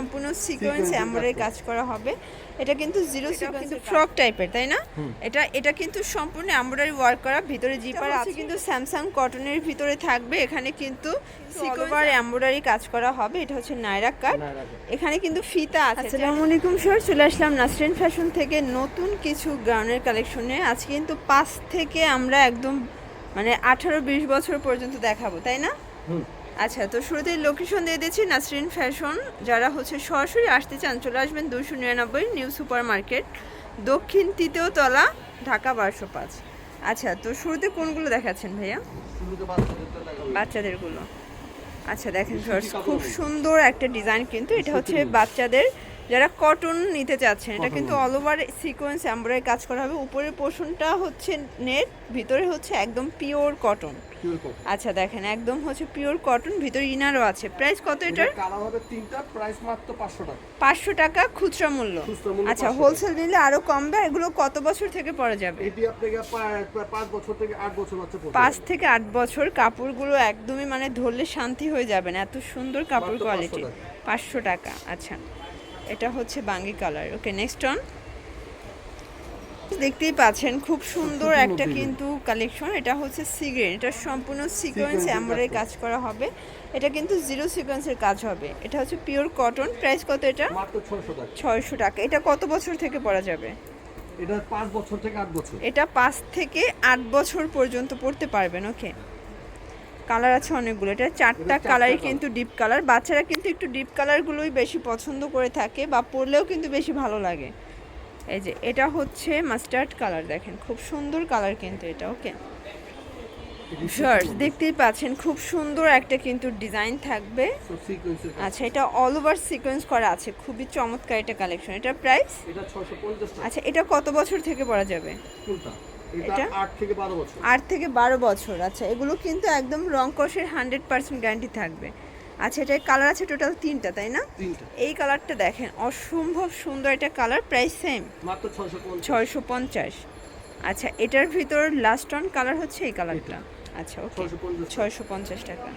সম্পূর্ণ sequence embroidery কাজ করা হবে। এটা কিন্তু জিরো কিন্তু ফ্রক টাইপের তাই না? এটা এটা কিন্তু সম্পূর্ণ এমব্রয়ডারি ওয়ার্ক করা ভিতরে জিপার আছে কিন্তু স্যামসাং কটনের ভিতরে থাকবে এখানে কিন্তু সিকোভার এমব্রয়ডারি কাজ করা হবে এটা হচ্ছে নাইরা কাট এখানে কিন্তু ফিতা আছে। আসসালামু আলাইকুম স্যার চলে আসলাম নাসরিন ফ্যাশন থেকে নতুন কিছু গাউনের কালেকশনে আজকে কিন্তু পাঁচ থেকে আমরা একদম মানে আঠারো বিশ বছর পর্যন্ত দেখাবো তাই না? হুম। আচ্ছা তো শুরুতেই লোকেশন দিয়ে দিচ্ছি নাসরিন ফ্যাশন যারা হচ্ছে সরাসরি আসতে চান চলে আসবেন দুশো নিরানব্বই নিউ সুপার মার্কেট দক্ষিণ তৃতীয় তলা ঢাকা বারোশো পাঁচ। আচ্ছা তো শুরুতে কোনগুলো দেখাচ্ছেন ভাইয়া। বাচ্চাদেরগুলো। আচ্ছা দেখেন খুব সুন্দর একটা ডিজাইন কিন্তু। এটা হচ্ছে বাচ্চাদের যারা কটন নিতে চাচ্ছেন এটা কিন্তু অল ওভার সিকোয়েন্স এমব্রয়ডারি কাজ করা হবে। উপরের পোর্শনটা হচ্ছে নেট ভিতরে হচ্ছে একদম পিওর কটন আচ্ছা দেখেন একদম হচ্ছে পিওর কটন ভিতরে ইনারও আছে। প্রাইস কত এটার? কালার হবে তিনটা প্রাইস মাত্র পাঁচশো টাকা। পাঁচশো টাকা খুচরা মূল্য। আচ্ছা হোলসেল নিলে আরও কমবে এগুলো কত বছর থেকে পরা যাবে? এটি আপনাকে পা- পা- পাঁচ বছর থেকে আট বছর বাচ্চা পড়বে পাঁচ থেকে আট বছর কাপড়গুলো একদমই মানে ধরলে শান্তি হয়ে যাবে না। এত সুন্দর কাপড় 500 কোয়ালিটি পাঁচশো টাকা আচ্ছা। এটা হচ্ছে বাঙ্গি কালার। ওকে নেক্সট অন দেখতেই পাচ্ছেন খুব সুন্দর একটা কিন্তু কালেকশন এটা হচ্ছে সিগ্রেন এটা সম্পূর্ণ সিকোয়েন্স Sequence কাজ করা হবে। এটা কিন্তু জিরো সিকোয়েন্সের কাজ হবে। এটা হচ্ছে পিওর কটন প্রাইস কত এটা? ছয়শো টাকা। এটা কত বছর থেকে পরা যাবে? এটা পাঁচ বছর থেকে আট বছর। এটা পাঁচ থেকে আট বছর পর্যন্ত পড়তে পারবেন। ওকে কালার আছে অনেকগুলো। এটা চারটা কালারই কিন্তু ডিপ কালার বাচ্চারা কিন্তু একটু ডিপ কালারগুলোই বেশি পছন্দ করে থাকে বা পরলেও কিন্তু বেশি ভালো লাগে। এই যে এটা হচ্ছে মাস্টার্ড কালার দেখেন। খুব সুন্দর কালার কিন্তু এটা ওকে এটি দেখতেই পাচ্ছেন খুব সুন্দর একটা কিন্তু ডিজাইন থাকবে। আচ্ছা এটা অল ওভার সিকোয়েন্স করা আছে। খুবই চমৎকার এটা কালেকশন এটা প্রাইস আচ্ছা এটা কত বছর থেকে পরা যাবে? এটা? আট থেকে বারো বছর। আট থেকে বারো বছর আচ্ছা। এগুলো কিন্তু একদম রং কষের হান্ড্রেড পার্সেন্ট গ্যারান্টি থাকবে। আচ্ছা এটার কালার আছে টোটাল তিনটা তাই না? এই কালারটা দেখেন অসম্ভব সুন্দর এটা কালার প্রাইস সেম মাত্র ছয়শো পঞ্চাশ। আচ্ছা এটার ভিতর লাস্ট অন কালার হচ্ছে এই কালারটা আচ্ছা ওকে ছয়শো পঞ্চাশ টাকা।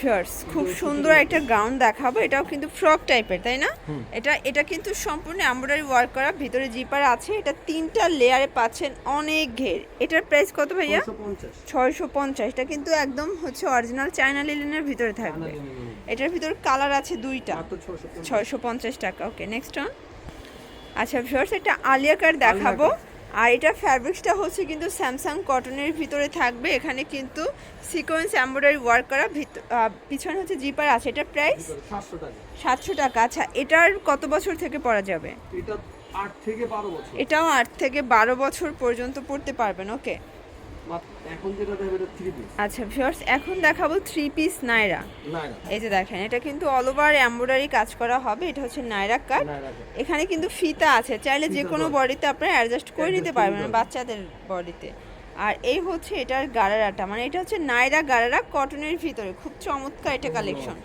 শিয়ার্স খুব সুন্দর একটা গাউন দেখাবো। এটাও কিন্তু ফ্রক টাইপের তাই না? এটা এটা কিন্তু সম্পূর্ণ এমব্রয়ডারি ওয়ার্ক করা ভিতরে জিপার আছে। এটা তিনটা লেয়ারে পাচ্ছেন অনেক ঘের। এটার প্রাইস কত ভাইয়া? ছয়শো পঞ্চাশ। এটা কিন্তু একদম হচ্ছে অরিজিনাল চায়না লিলেনের ভিতরে থাকবে। এটার ভিতর কালার আছে দুইটা। ছয়শো পঞ্চাশ। ছয়শো পঞ্চাশ টাকা। ওকে নেক্সট অন আচ্ছা ভিউয়ার্স এটা আলিয়া কার দেখাবো। আর এটা ফ্যাব্রিক্সটা হচ্ছে কিন্তু স্যামসাং কটনের ভিতরে থাকবে। এখানে কিন্তু সিকোয়েন্স এমব্রয়ডারি ওয়ার্ক করা ভিত- পিছনে হচ্ছে জিপার আছে। এটার প্রাইস সাতশো টাকা। আচ্ছা এটার কত বছর থেকে পরা যাবে? আট থেকে বারো বছর। এটাও আট থেকে বারো বছর পর্যন্ত পড়তে পারবেন ওকে আচ্ছা ভিউয়ার্স এখন দেখাবো থ্রি পিস নাইরা। এই যে দেখেন এটা কিন্তু অল ওভার এমব্রয়ডারি কাজ করা হবে এটা হচ্ছে নাইরা কাট এখানে কিন্তু ফিতা আছে চাইলে যে কোনো বডিতে আপনারা অ্যাডজাস্ট করে নিতে পারবেন নিতে পারবেন। বাচ্চাদের বডিতে আর এই হচ্ছে এটার গারারাটা মানে এটা হচ্ছে নাইরা গারারা কটনের ভিতরে খুব চমৎকার এটা কালেকশন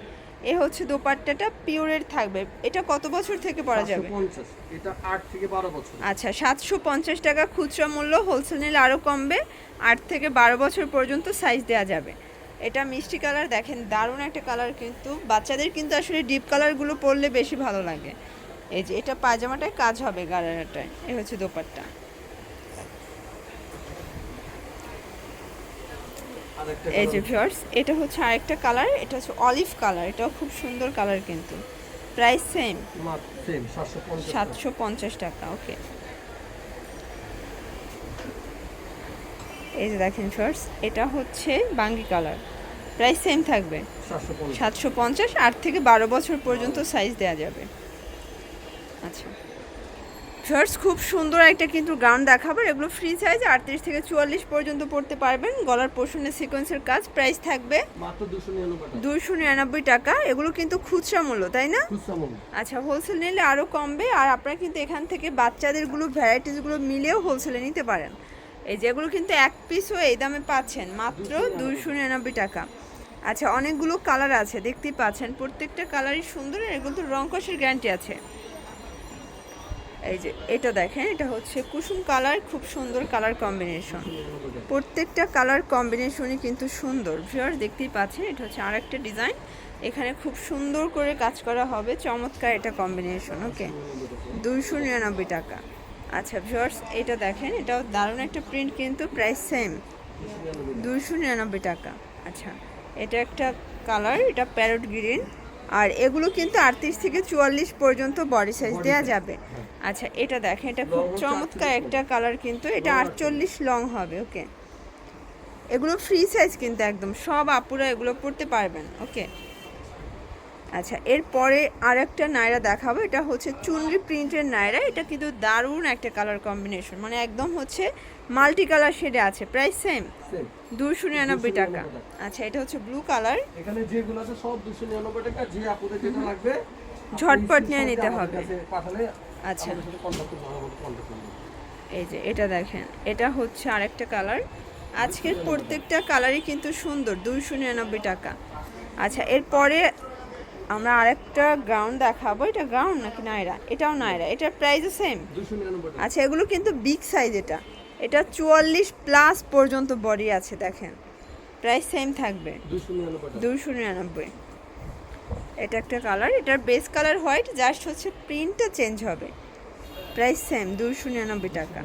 এ হচ্ছে দোপাট্টাটা পিওরের থাকবে। এটা কত বছর থেকে পরা যাবে? এটা আট থেকে বারো বছর। আচ্ছা সাতশো পঞ্চাশ টাকা খুচরা মূল্য হোলসেল নিলে আরও কমবে। আট থেকে বারো বছর পর্যন্ত সাইজ দেওয়া যাবে। এটা মিষ্টি কালার দেখেন দারুণ একটা কালার কিন্তু। বাচ্চাদের কিন্তু আসলে ডিপ কালারগুলো পরলে বেশি ভালো লাগে। এই যে এটা পায়জামাটায় কাজ হবে গারারাটায় এ হচ্ছে দোপাট্টা আর একটা এই যে ভিউয়ার্স এটা হচ্ছে আরেকটা কালার এটা হচ্ছে অলিভ কালার এটাও খুব সুন্দর কালার কিন্তু। প্রাইস সেম মাত্র same, 750 টাকা। সাতশো পঞ্চাশ টাকা ওকে এই যে দেখেন ফার্স্ট এটা হচ্ছে বাঙ্গি কালার প্রাইস সেম থাকবে। 750 সাতশো পঞ্চাশ আট থেকে বারো বছর পর্যন্ত সাইজ দেওয়া যাবে। আচ্ছা। ফার্স্ট খুব সুন্দর একটা কিন্তু গাউন দেখাবো। এগুলো ফ্রি সাইজ আটত্রিশ থেকে চুয়াল্লিশ পর্যন্ত পড়তে পারবেন। গলার পোষণের সিকোয়েন্সের কাজ প্রাইস থাকবে মাত্র 299 টাকা। দুইশো নিরানব্বই টাকা। এগুলো কিন্তু খুচরা মূল্য তাই না? আচ্ছা হোলসেল নিলে আরও কমবে। আর আপনারা কিন্তু এখান থেকে বাচ্চাদেরগুলো ভ্যারাইটিসগুলো মিলেও হোলসেলে নিতে পারেন। এই যেগুলো কিন্তু এক পিসও এই দামে পাচ্ছেন মাত্র দুইশো নিরানব্বই টাকা। আচ্ছা অনেকগুলো কালার আছে দেখতেই পাচ্ছেন। প্রত্যেকটা কালারই সুন্দর এগুলো তো রং কষের গ্যারান্টি আছে। এই যে, এটা দেখেন, এটা হচ্ছে কুসুম কালার, খুব সুন্দর কালার কম্বিনেশন। প্রত্যেকটা কালার কম্বিনেশনই কিন্তু সুন্দর। ভিউয়ার দেখতেই পাচ্ছেন, এটা হচ্ছে আরেকটা ডিজাইন। এখানে খুব সুন্দর করে কাজ করা হবে, চমৎকার এটা কম্বিনেশন, ওকে? দুইশো নিরানব্বই টাকা। আচ্ছা ভিউয়ার্স, এটা দেখেন, এটাও দারুণ একটা প্রিন্ট কিন্তু, প্রাইস সেম দুইশো নিরানব্বই টাকা। আচ্ছা এটা একটা কালার, এটা প্যারট গ্রিন আর এগুলো কিন্তু আটত্রিশ থেকে চুয়াল্লিশ পর্যন্ত বডি সাইজ দেওয়া যাবে। আচ্ছা এটা দেখেন এটা খুব চমৎকার একটা কালার কিন্তু। এটা আটচল্লিশ লং হবে ওকে এগুলো ফ্রি সাইজ কিন্তু একদম। সব আপুরা এগুলো পড়তে পারবেন ওকে আচ্ছা এরপরে আরেকটা নায়রা দেখাবো। এটা হচ্ছে চুনরি প্রিন্টের নায়রা। এটা কিন্তু দারুণ একটা কালার কম্বিনেশন মানে একদম হচ্ছে মাল্টি কালার শেডে আছে। প্রাইস সেম দুশো নিরানব্বই টাকা। আচ্ছা এটা হচ্ছে ব্লু কালার এখানে যেগুলো আছে সব দুশো নিরানব্বই টাকা। যে আপুদের যেটা লাগবে ঝটপট নিয়ে নিতে হবে। আচ্ছা। এই যে এটা দেখেন। এটা হচ্ছে আরেকটা কালার আজকের প্রত্যেকটা কালারই কিন্তু সুন্দর দুইশো নিরানব্বই টাকা। আচ্ছা এরপরে আমরা আরেকটা গাউন দেখাবো। এটা গাউন নাকি নায়রা? এটাও নায়রা। এটার প্রাইসও সেম আচ্ছা এগুলো কিন্তু বিগ সাইজ এটা। এটা চুয়াল্লিশ প্লাস পর্যন্ত বডি আছে দেখেন। প্রাইস সেম থাকবে। দুশো নিরানব্বই দুশো নিরানব্বই। এটা একটা কালার এটার বেস কালার হোয়াইট জাস্ট হচ্ছে প্রিন্টটা চেঞ্জ হবে। প্রাইস সেম দুশো নিরানব্বই টাকা।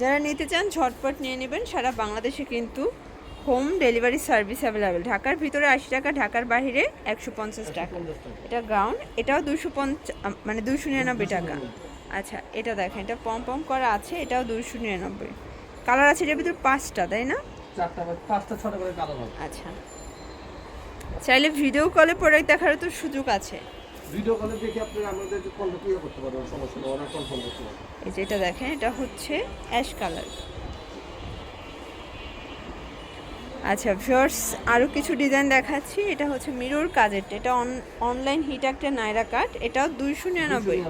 যারা নিতে চান ঝটপট নিয়ে নেবেন। সারা বাংলাদেশে কিন্তু হোম ডেলিভারি সার্ভিস অ্যাভেলেবেল। ঢাকার ভিতরে আশি টাকা ঢাকার বাইরে একশো পঞ্চাশ টাকা। এটা গাউন এটাও দুশো পঞ্চাশ মানে দুশো নিরানব্বই টাকা। আচ্ছা এটা দেখেন এটা পম পম করা আছে এটাও দুশো নিরানব্বই। কালার আছে এটার ভিতরে পাঁচটা তাই না? আচ্ছা। চাইলে ভিডিও কলে প্রোডাক্ট দেখারও তো সুযোগ আছে। ভিডিও কলে দেখে আপনি আমাদের কন্ট্যাক্ট করতে পারবেন সমস্যা নেই অর্ডার কনফার্ম করতে পারবেন। এই যে এটা দেখেন এটা হচ্ছে অ্যাশ কালার আচ্ছা ভিউয়ার্স আরও কিছু ডিজাইন দেখাচ্ছি। এটা হচ্ছে মিরর কাজের এটা অনলাইন হিট একটা নাইরা কাট এটাও দুইশো নিরানব্বই।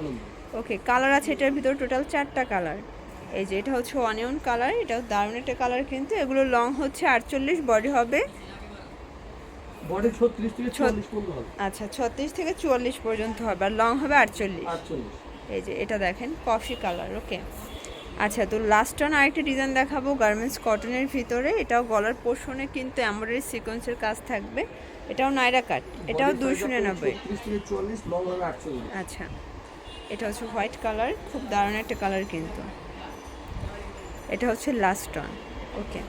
ওকে কালার আছে এটার ভিতর টোটাল চারটা কালার এই যে এটা হচ্ছে অনিয়ন কালার এটাও দারুণ একটা কালার কিন্তু। এগুলো লং হচ্ছে আটচল্লিশ বডি হবে আচ্ছা ছত্রিশ থেকে চুয়াল্লিশ পর্যন্ত হবে আর লং হবে আটচল্লিশ। এই যে এটা দেখেন কফি কালার ওকে আচ্ছা তো লাস্ট অন আরেকটা ডিজাইন দেখাবো গার্মেন্টস কটনের ভিতরে। এটাও গলার পোষণে কিন্তু এমব্রয়ডারি সিকোয়েন্সের কাজ থাকবে। এটাও নাইরা কাট এটাও দুশো নিরানব্বই। আচ্ছা এটা হচ্ছে হোয়াইট কালার খুব দারুণ একটা কালার কিন্তু। এটা হচ্ছে লাস্ট অন ওকে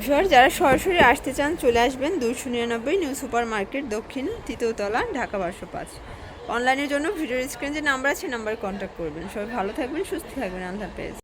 ভিউয়ার যারা সরাসরি আসতে চান চলে আসবেন দুশো নিরানব্বই নিউ সুপার মার্কেট দক্ষিণ তৃতীয়তলা ঢাকা বারোশো পাঁচ। অনলাইনের জন্য ভিডিওর স্ক্রিন যে নাম্বার আছে নাম্বারে কন্ট্যাক্ট করবেন। সবাই ভালো থাকবেন, সুস্থ থাকবেন। আল্লাহ হাফেজ।